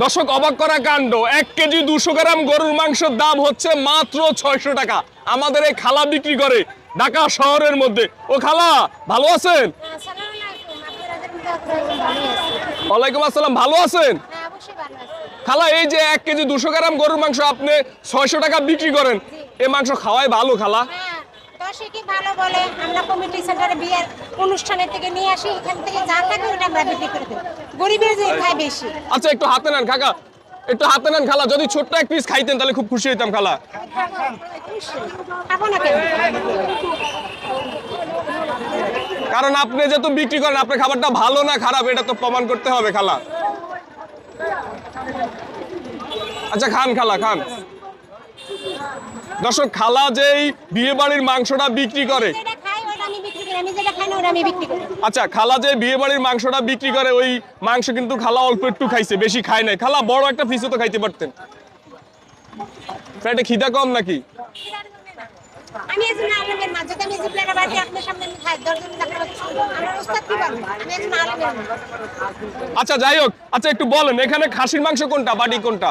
দর্শক অবাক করা কাণ্ড। এক কেজি দুশো গ্রাম গরুর মাংসের দাম হচ্ছে মাত্র ছয়শো টাকা। আমাদের এই খালা বিক্রি করে ঢাকা শহরের মধ্যে। ও খালা ভালো আছেন? ওয়ালাইকুম আসসালাম ভালো আছেন? খালা এই যে এক কেজি দুশো গ্রাম গরুর মাংস আপনি ছয়শো টাকা বিক্রি করেন। এই মাংস খাওয়াই ভালো খালা। হ্যাঁ কি ভালো বলে? আমরা কমিটি সেন্টারে বিয়ের অনুষ্ঠানের থেকে নিয়ে আসি এখান থেকে যা থাকে ওটা আমরা বিক্রি করে দিই গরিবের যে খায় বেশি। আচ্ছা একটু হাতে নেন কাকা একটু হাতে নেন খালা। যদি ছোট্ট এক পিস খাইতেন তাহলে খুব খুশি হইতাম খালা। কারণ আপনি যেহেতু বিক্রি করেন আপনার খাবারটা ভালো না খারাপ এটা তো প্রমাণ করতে হবে খালা। আচ্ছা খান খালা খান। দর্শক খালা যেই বিয়ে বাড়ির মাংসটা বিক্রি করে। আচ্ছা খালা যে বিয়ে বাড়ির মাংসটা বিক্রি করে ওই মাংস কিন্তু খালা অল্প একটু খাইছে বেশি খায় নাই। খালা বড় একটা ফিসও তো খাইতে পারতেন। খিদা কম নাকি আমি একজন আলমের মা যদি আমি আপনার সামনে আমি খাই দশজন আমার উস্তাদ কি পারব আমি একজন আলমের আচ্ছা যাই হোক। আচ্ছা একটু বলেন এখানে খাসির মাংস কোনটা বাটি কোনটা?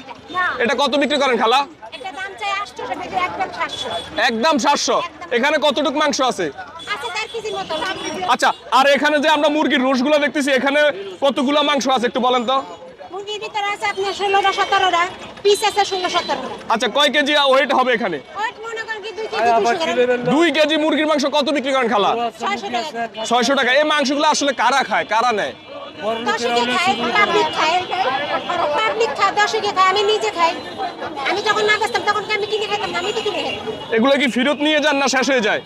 এটা। না। এটা কত বিক্রি করেন খালা? এটা দাম চাই আটশো টাকা একদম সাতশো। একদম এখানে কতটুক মাংস আছে? আচ্ছা আর এখানে যে আমরা মুরগির রোসগুলো দেখতেছি এখানে কতগুলো মাংস আছে একটু বলেন তো? মুরগির ভিতরে আছে আপনার ষোলোটা সতেরোটা পিস আছে ষোলো সতেরোটা। আচ্ছা কয় কেজি ওয়েট হবে এখানে ওয়েট মনে করেন কি দুই কেজি মুরগির মাংস কত বিক্রি করেন খালা? ছয়শো টাকা। এই মাংসগুলো আসলে কারা খায়? কারা নেয়? এগুলো কি ফেরত নিয়ে যান না শেষ হয়ে যায়?